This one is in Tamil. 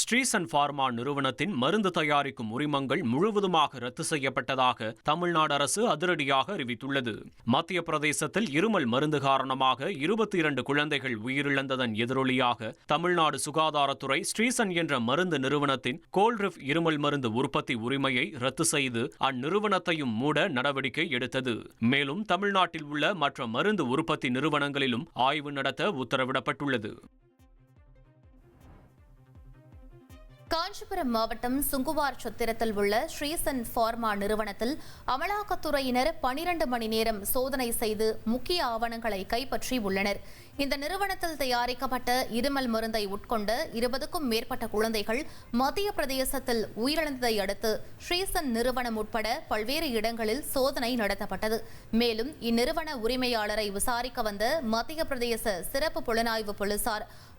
ஸ்ரீசன் பார்மா நிறுவனத்தின் மருந்து தயாரிக்கும் உரிமங்கள் முழுவதுமாக ரத்து செய்யப்பட்டதாக தமிழ்நாடு அரசு அதிரடியாக அறிவித்துள்ளது. மத்திய பிரதேசத்தில் இருமல் மருந்து காரணமாக இருபத்தி இரண்டு குழந்தைகள் உயிரிழந்ததன் எதிரொலியாக தமிழ்நாடு சுகாதாரத்துறை ஸ்ரீசன் என்ற மருந்து நிறுவனத்தின் கோல்ரிஃப் இருமல் மருந்து உற்பத்தி உரிமையை ரத்து செய்து அந்நிறுவனத்தையும் மூட நடவடிக்கை எடுத்தது. மேலும் தமிழ்நாட்டில் உள்ள மற்ற மருந்து உற்பத்தி நிறுவனங்களிலும் ஆய்வு நடத்த உத்தரவிடப்பட்டுள்ளது. காஞ்சிபுரம் மாவட்டம் சுங்குவார் சத்திரத்தில் உள்ள ஸ்ரீசன் ஃபார்மா நிறுவனத்தில் அமலாக்கத்துறையினர் பனிரண்டு மணி நேரம் சோதனை செய்து முக்கிய ஆவணங்களை கைப்பற்றி உள்ளனர். இந்த நிறுவனத்தில் தயாரிக்கப்பட்ட இருமல் மருந்தை உட்கொண்ட இருபதுக்கும் மேற்பட்ட குழந்தைகள் மத்திய பிரதேசத்தில் உயிரிழந்ததை அடுத்து ஸ்ரீசன் நிறுவனம் உட்பட பல்வேறு இடங்களில் சோதனை நடத்தப்பட்டது. மேலும் இந்நிறுவன உரிமையாளரை விசாரிக்க வந்த மத்திய பிரதேச சிறப்பு புலனாய்வு போலீசார்